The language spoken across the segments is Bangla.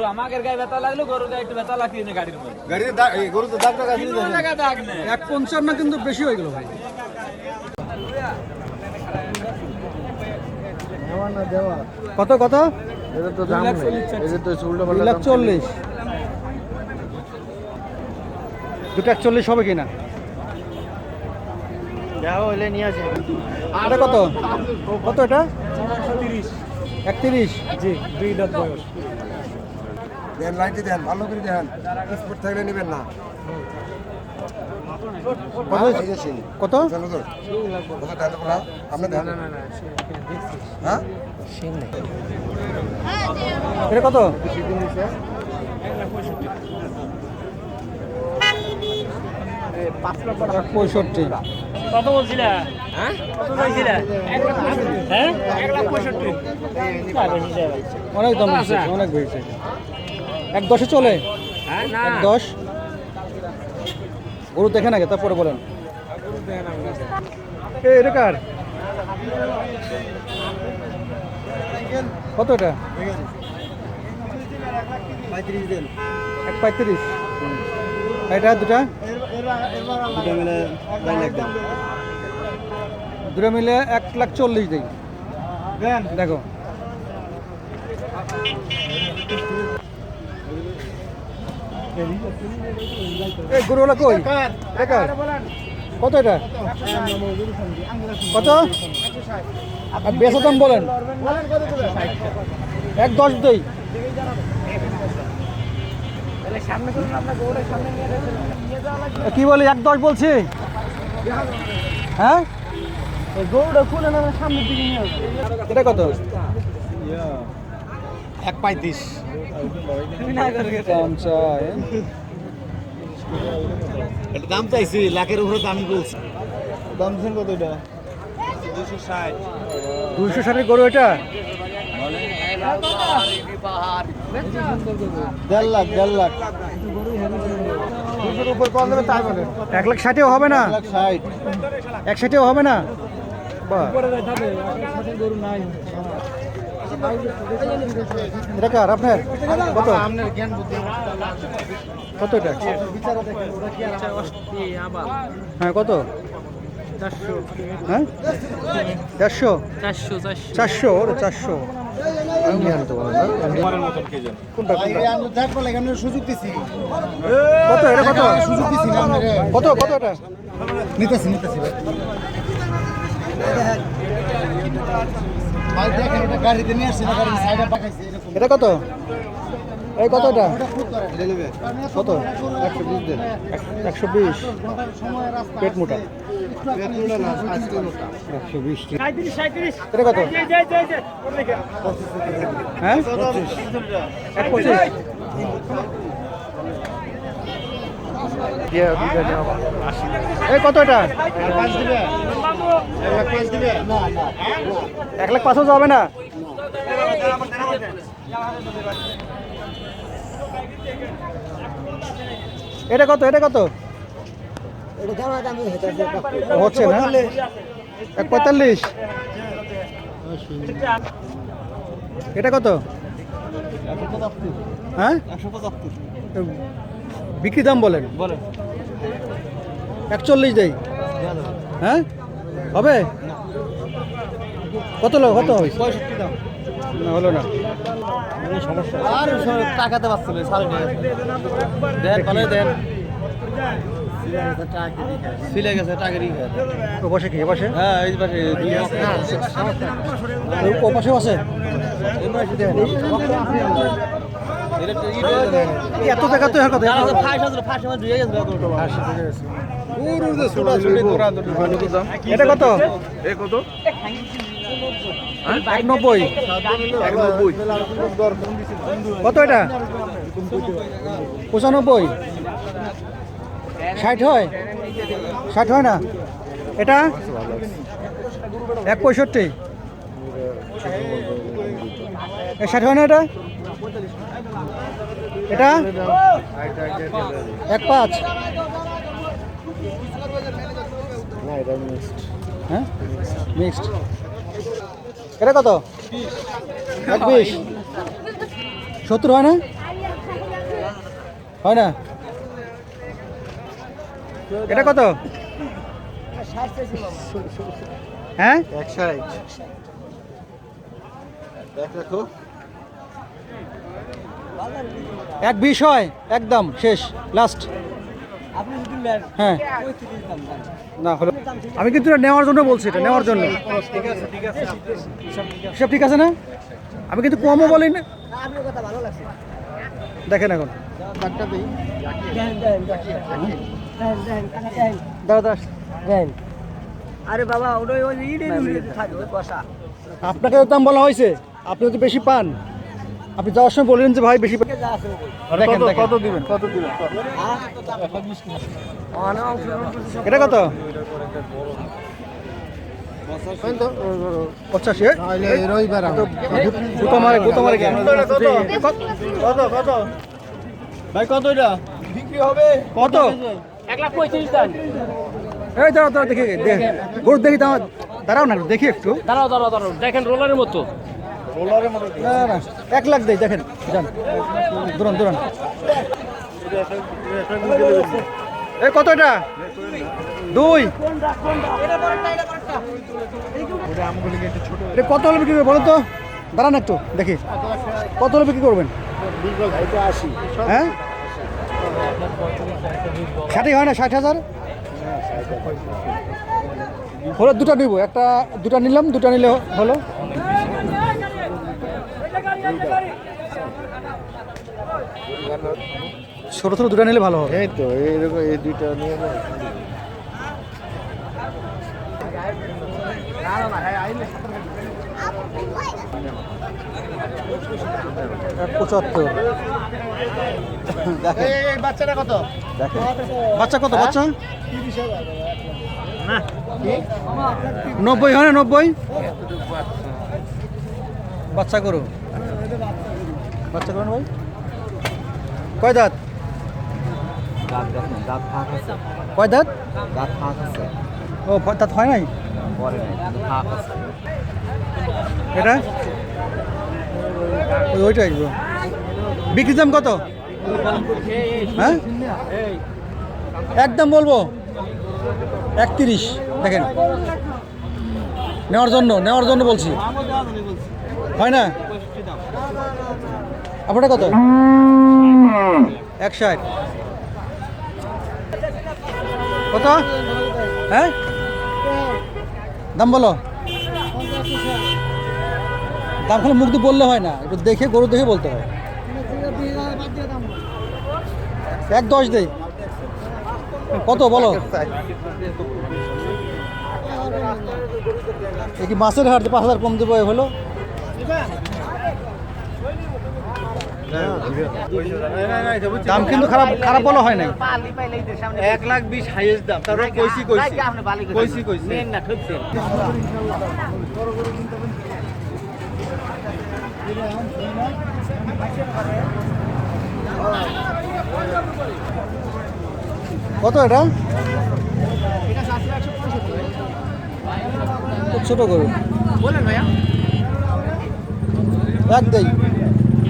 আমাদের গায়ে ব্যথা লাগল গরুর গায়ে একটু ব্যথা লাগছে গাড়ির মধ্যে গাড়িতে দা- গরু তো দাগটা গাছ কোনো দাগ নেই। এক পঞ্চান্ন কিন্তু বেশি হয়ে গেল ভাই। কত কত? এটা তো দাম এটা তো উল্টো দুই লাখ চল্লিশ। দুটো একচল্লিশ হবে কিনা? হইলে নিয়ে আসে। এটা কত? কত এটা? একত্রিশ। জি দুই দাঁত বয়স। দেন লাইটে দেন ভালো করে দেন। স্পট থাকলে নেবেন না। কত? হ্যাঁ? এটা কত? পঁয়ষট্টি। কত বলছিলে? হ্যাঁ? কত চাইছিলে হ্যাঁ? এক লাখ পঁয়ষট্টি। অনেক দাম অনেক বেশি। এক দশে চলে? হ্যাঁ এক দশ? গরু দেখে নাকি তারপরে বলেন। এটা কার? কত এটা? এক পঁয়ত্রিশ। এটা দুটা? দুটো মিলে এক লাখ চল্লিশ দিই। দেখো। এই গরুওয়ালা কই? এটা কার? কত এটা? কত? আর দাম বলেন। এক দশ দেই। কি বলি এক দশ বলছি? হ্যাঁ? এটা কত? এক পঁয়ত্রিশ। দাম চাই এটা দাম চাইছি লাখের উপরে দাম বলছি। দাম দিচ্ছেন কত এটা? দুইশো ষাটের গরু এটা? দেড় লাখ দেড় লাখ। দুশোর উপর কম দেবে তাই বলে। এক লাখ ষাটেও হবে না? লাখ ষাট। এক ষাটেও হবে না? এটা কার আপনার? কত? আপনার জ্ঞান বুদ্ধি কত এটা? হ্যাঁ কত? হ্যাঁ? চারশো? চারশো কত এটা কত কত এটা? নিতেছি নিতেছি ভাই দেখেন এটা গাড়িতে নিয়ে আসছে না গাড়ির সাইডে পাকাইছে এরকম এটা কত? এই কত এটা? এটা কত? একশো বিশ দেন। একশো বিশ। পেট মোটা। একশো বিশ। এটা কত? হ্যাঁ? এক পঁচিশ। এই কত এটা? এক লাখ এক পাঁচও যাবে না? এটা কত? এটা কত? হচ্ছে না? এক পঁয়তাল্লিশ। এটা কত? হ্যাঁ? বিক্রি দাম বলেন। বলেন। একচল্লিশ দেয় হ্যাঁ? হবে? কত লোক কত? হবে পঁয়ষট্টি দাম। না হলো না। আর টাকাতে পারছিল সাড়ে দেন ভালো দেন। সিলে গেছে টাকারই ও পাশে কি পাশে? হ্যাঁ এই পাশে ও পাশেও আছে? এত টাকা তো কথা এটা কত? এক নব্বই কত এটা? পঁচানব্বই। ষাট হয়? ষাট হয় না? এটা? এক পঁয়ষট্টি। ষাট হয় না এটা? এটা? এক পাঁচ। হ্যাঁ? মিক্সড। এটা কত? এক বিশ। সত্তর হয় না? হয় না? এটা কত? হ্যাঁ? এক বিশ হয় একদম শেষ লাস্ট হ্যাঁ। না হলো আমি কিন্তু নেওয়ার জন্য বলছি এটা নেওয়ার জন্য। সব ঠিক আছে না? আমি কিন্তু কমও বলি না। দেখেন এখন। দাদা দাদা আরে বাবা ওই আপনাকে দাম বলা হয়েছে। আপনি যদি বেশি পান। আপনি যাওয়ার সময় বললেন যে ভাই বেশি পান। দেখেন দেখেন। কত দিবেন? কত দিবেন? এটা কত? পঁচাশি রবিবার গুতো মারে গুতো কত কত? ভাই কত এটা? বিক্রি হবে। কত? এক লাখ পঁয়ত্রিশ এই দাঁড়াও দাঁড়াও দেখি গরু দেখি দাঁড়াও না একটু, দেখি একটু। দাঁড়াও দাঁড়াও দাঁড়াও দেখেন রোলারের মতো। না না এক লাখ দেয় দেখেন, যান। দূরন দূরন। এই কত এটা? দুই। কত হলে বিক্রি করবে বলো তো? দাঁড়ান একটু, দেখি। কত হলে বিক্রি করবেন? হ্যাঁ? ষাটই হয় না, ষাট হাজার? হলো দুটো নিব, একটা, দুটো নিলাম, দুটো নিলে হলো। ছোটো ছোটো দুটো নিলে ভালো হবে। এই তো এইরকম এই দুইটা নিয়ে পঁচাত্তর। এই বাচ্চাটা কত? বাচ্চা কত বাচ্চা? নব্বই হয় না নব্বই? বাচ্চা করো বাচ্চা করুন ভাই? কয় দাঁত দাঁত দেখুন দাঁত ফাঁক আছে কয় দাঁত? ও দাঁত হয় নাই? এটা? ওই ওইটাই। বিক্রির দাম কত? হ্যাঁ? একদম বলব একত্রিশ দেখেন। নেওয়ার জন্য নেওয়ার জন্য বলছি। হয় না? আপনারটা কত? এক ষাট কত? হ্যাঁ? দাম বলো। দাম খালি মুখ বললে হয় না, একটু দেখে, গরু দেখে বলতে হয়। এক দশ দেই কত বলো? কি মাছের হাট পাঁচ হাজার কম দেবো হলো? দাম কিন্তু খারাপ খারাপ বলা হয় নাই। এক লাখ বিশ হাইয়েস্ট দাম। তারপর কইছি কইছি। কইছি কইছি। না ঠকছেন কত এটা? ছোট গরু। বলেন ভাইয়া। এক দেই।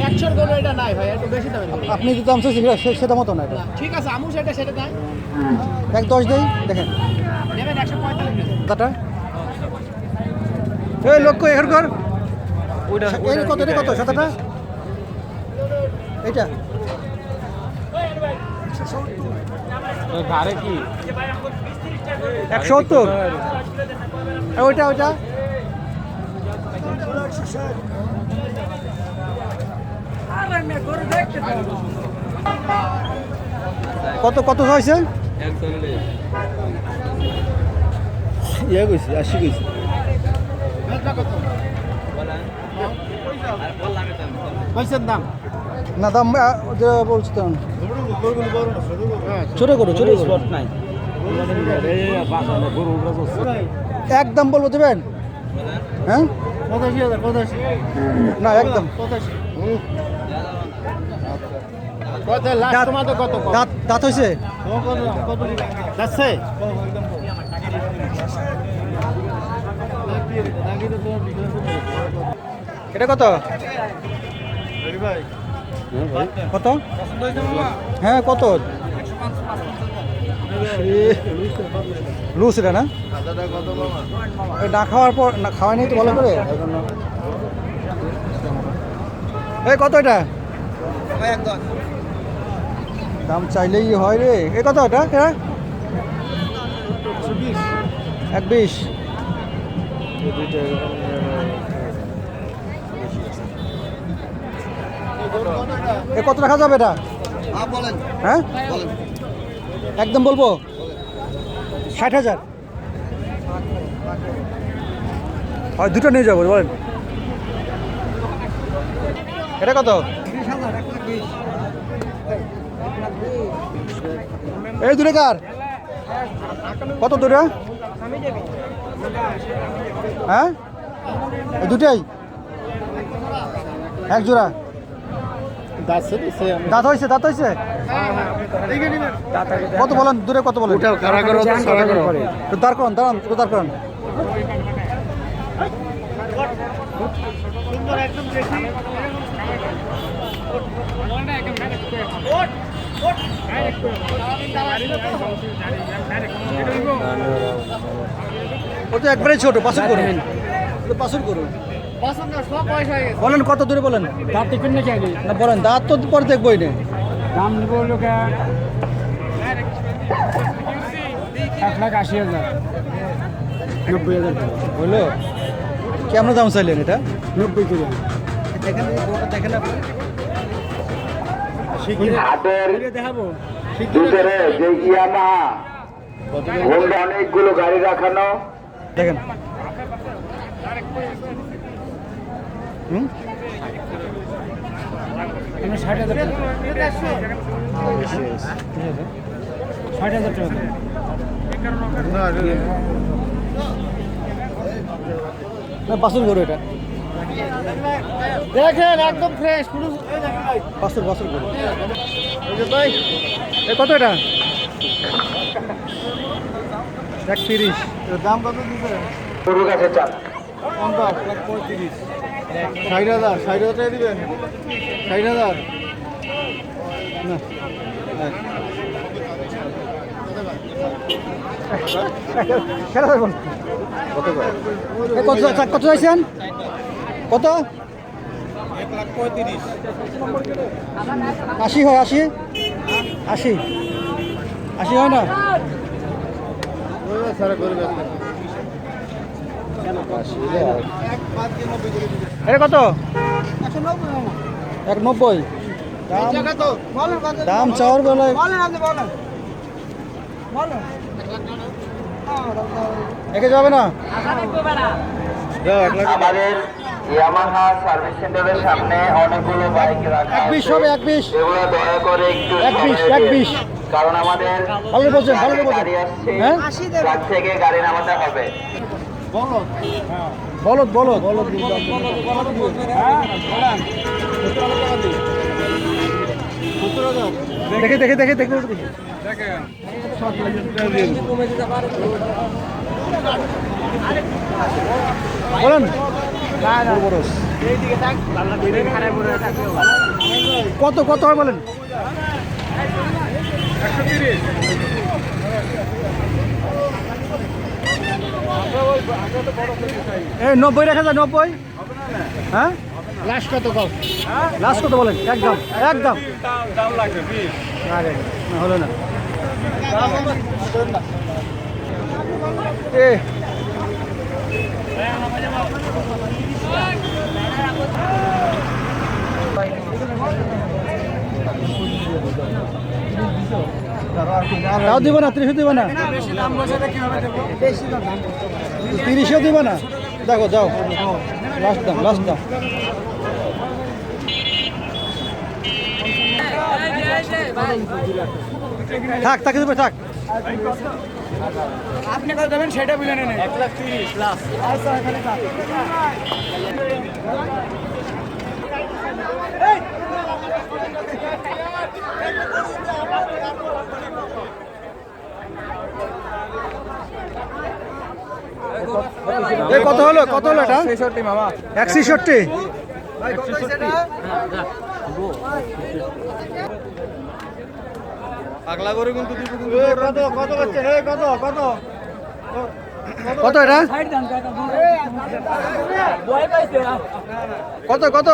একশোর কোনো এটা নাই ভাই একটু বেশি দামের আপনি যে দাম সেটা- সে- সেটা মতো না এটা। ঠিক আছে আমু সেটা সেটা দেয় এক দশ দেই দেখেন। নেবেন একশো পঁয়তাল্লিশ দাটা এই লক্ষ্য এখান কর এই কত এটা কত সাতাটা? এইটা। ধারে কি? একশো সত্তর। ওইটা ওইটা? কত কত হয়েছে? ইয়ে কইছি আশি কইছি। কইছেন দাম। না দাম আহ, বলছি তো। ছোট করো ছোট নাই একদম বলব দেবেন? হ্যাঁ? না একদম দাঁত- হয়েছে? এটা কত? কত? হ্যাঁ কত? লুজ এটা না? না খাওয়ার পর না খাওয়া নেই তো ভালো করে? এই কত এটা? দাম চাইলেই হয় রে। এ কত এটা? হ্যাঁ এক বিশ এ কত রাখা যাবে এটা? হ্যাঁ? একদম বলব? ষাট হাজার। হয় দুটো নিয়ে যাব, বলেন। এটা কত? এই দূরে কার? কত দূরে? হ্যাঁ? এই দুটাই? এক জোড়া? দাঁত হয়েছে দাঁত হয়েছে কত বলেন দূরে কত বলেন? তো দাঁড় করান দাঁড়ান তো দাঁড় করান ও তো একবারে ছোট পাঁচুর করুন। তো পাঁচুর করুন। বলেন কত দূরে বলেন? দাঁত টিফিন না বলেন দাঁত তো পরে দেখবই না। দাম নিব লোকে এক লাখ আশি হাজার। নব্বই হাজার হলো? কেমন দাম চাইলেন এটা? নব্বই কিলো দেখেন দেখেন আপনি হাতের দেখাবো। ভিতরে যে ইয়ামাহা হোন্ডা অনেকগুলো গাড়ি রাখানো। দেখেন। ষাট হাজার ষাট হাজার টাকা বাসুর গরু এটা। দেখেন একদম ফ্রেশ পুরো বাসুর বাসুর গরু এ কত এটা? এক তিরিশ। দাম কত পঞ্চাশ পঁয়ত্রিশ। ষাট হাজার ষাট হাজার টাকা দিবেন? ষাট হাজার? না কত কত চাইছেন? কত? আশি হয়, আশি? আশি। আশি হয় না? কত? এক নব্বই দাম- চাওয়ার বেলায় একে যাবে না? ইয়ামাহা সার্ভিস সেন্টারের সামনে অনেকগুলো বাইক রাখা এক বিশ হবে এক বিশ এগুলো দয়া করে একটু এক বিশ, এক। বিশ। কারণ আমাদের ভালো বলছেন, ভালো বলছেন। গাড়ি আসছে হ্যাঁ? ট্রাক থেকে গাড়ি নামাতে হবে বলদ বলদ দেখে দেখে দেখে দেখে বলেন কত কত হয় বলেন? এই নব্বই রাখা যায় নব্বই। হ্যাঁ? লাস্ট কত কল লাস্ট কত বলেন? একদম একদম। আরে হলো না। এ তাও দিব না, ত্রিশও দিব না। তিরিশও দিব না। দেখো, যাও। লাস্ট দাম লাস্ট দাম থাক তাকে দেবে থাক। আপনি কত দেবেন? সেটা বলে নেন এক লাখ তিরিশ লাখ এ কত হলো? কত হলো এটা? এক ছেষট্টি পাগলা করে কিন্তু কত কত হচ্ছে? রে কত কত? কত এটা? কত কত?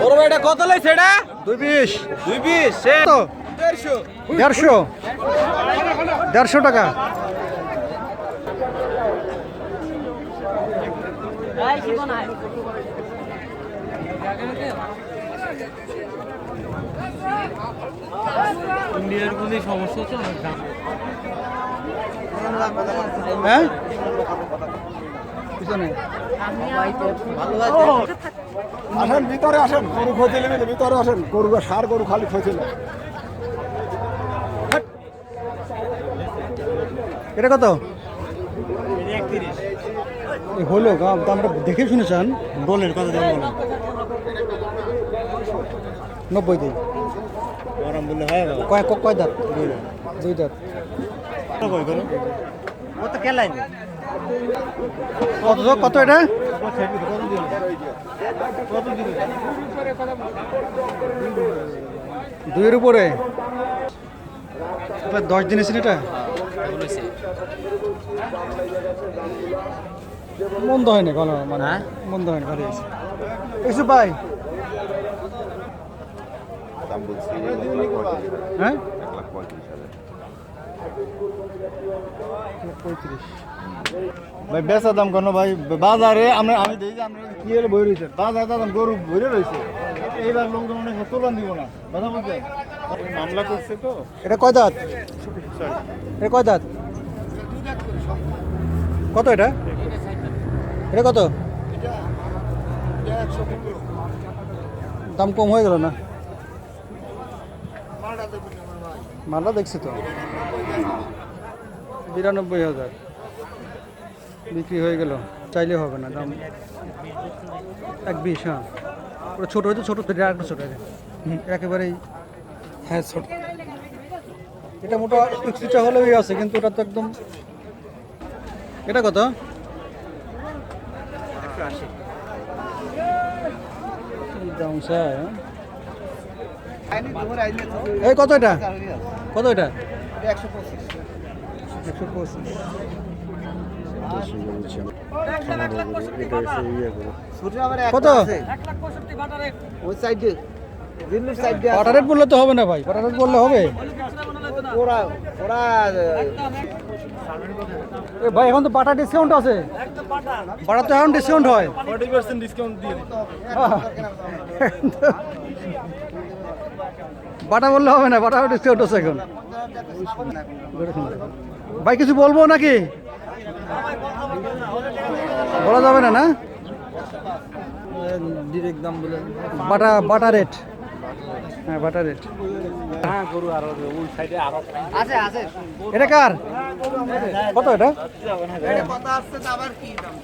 বড় কত লাইছে এটা? দুই বিশ। দুই বিশ দেড়শো। দেড়শো। দেড়শো টাকা। ইন্ডিয়ার কোনো সমস্যা হচ্ছে না দাম হ্যাঁ? পিছনে। আসেন ভিতরে আসেন। গরু খোঁজে নেবেন ভিতরে আসেন। গরু সার গরু খালি খোঁজে এটা কত? হলো গা- দামটা দেখে শুনে চান বলেন কত দাম বলেন। নব্বই দিই গরম বললে হয় বাবা কয় কয় দাঁত? দুই দাঁত। কত কয় করো? ও তো কেলাই কত কত এটা? দুইয়ের উপরে? এটা দশ দিন এসেছেন এটা? মন্দ হয়নি ভালো মানে মন্দ হয়নি ভালো হয়েছে কিছু পাই হ্যাঁ? পঁয়ত্রিশ ভাই বেচা দাম কেন ভাই? বাজারে আমরা আমি দেখি আমরা কি হলে বই রয়েছে? বাজারে দাম গরু বইরে রয়েছে। এইবার লোকজন অনেক তোলান দিব না। কথা বলছেন মামলা করছে তো। এটা কয় দাঁত? এটা কয় দাঁত? কত এটা? এটা কত? দাম কম হয়ে গেল না? মালটা দেখছি তো। বিরানব্বই হাজার। বিক্রি হয়ে গেল। চাইলে হবে না, দাম। এক বিশ হ্যাঁ। ওটা ছোটো হয়তো ছোটো থেকে আরেকটা ছোটো একেবারেই হ্যাঁ ছোট। এটা মোটা কিছুটা হলেই আছে, কিন্তু ওটা তো একদম এটা কত? দাম স্যার এই কত এটা? কত এটা? একশো পঁচিশ। কত? ওই সাইডে দিল্লির সাইডে রেট বললে তো হবে না ভাই। পাটা রেট বললে হবে। ওরা ওরা এ ভাই এখন তো বাটা ডিসকাউন্ট আছে। বাটা তো এখন ডিসকাউন্ট হয়। ফর্টি পার্সেন্ট ডিসকাউন্ট দিয়ে বাটা বললে হবে না বাটা ডিসকাউন্ট আছে এখন ভাই কিছু বলব নাকি? বলা যাবে না না? ডিরেক্ট দাম বলে বাটা বাটা রেট হ্যাঁ বাটা রেট আছে আছে। এটা কার? কত এটা? কথা আসছে আবার কি দাম?